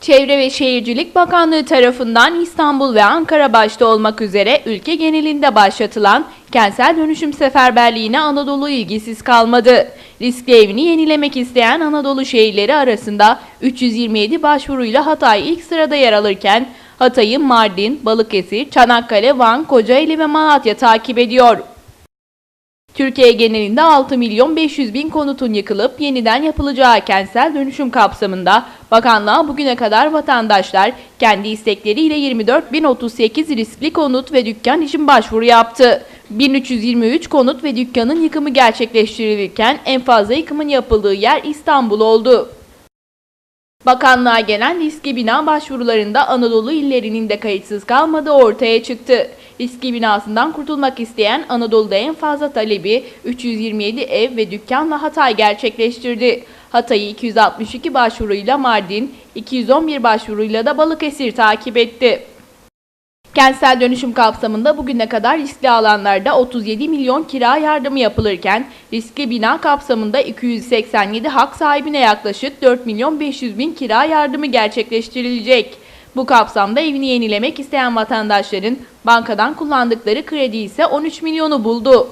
Çevre ve Şehircilik Bakanlığı tarafından İstanbul ve Ankara başta olmak üzere ülke genelinde başlatılan kentsel dönüşüm seferberliğine Anadolu ilgisiz kalmadı. Riskli evini yenilemek isteyen Anadolu şehirleri arasında 327 başvuruyla Hatay ilk sırada yer alırken Hatay'ı Mardin, Balıkesir, Çanakkale, Van, Kocaeli ve Malatya takip ediyor. Türkiye genelinde 6 milyon 500 bin konutun yıkılıp yeniden yapılacağı kentsel dönüşüm kapsamında bakanlığa bugüne kadar vatandaşlar kendi istekleriyle 24.038 riskli konut ve dükkan için başvuru yaptı. 1323 konut ve dükkanın yıkımı gerçekleştirilirken en fazla yıkımın yapıldığı yer İstanbul oldu. Bakanlığa gelen riskli bina başvurularında Anadolu illerinin de kayıtsız kalmadığı ortaya çıktı. Riskli binasından kurtulmak isteyen Anadolu'da en fazla talebi 327 ev ve dükkanla Hatay gerçekleştirdi. Hatay'ı 262 başvuruyla Mardin, 211 başvuruyla da Balıkesir takip etti. Kentsel dönüşüm kapsamında bugüne kadar riskli alanlarda 37 milyon kira yardımı yapılırken riskli bina kapsamında 287 hak sahibine yaklaşık 4 milyon 500 bin kira yardımı gerçekleştirilecek. Bu kapsamda evini yenilemek isteyen vatandaşların bankadan kullandıkları kredi ise 13 milyonu buldu.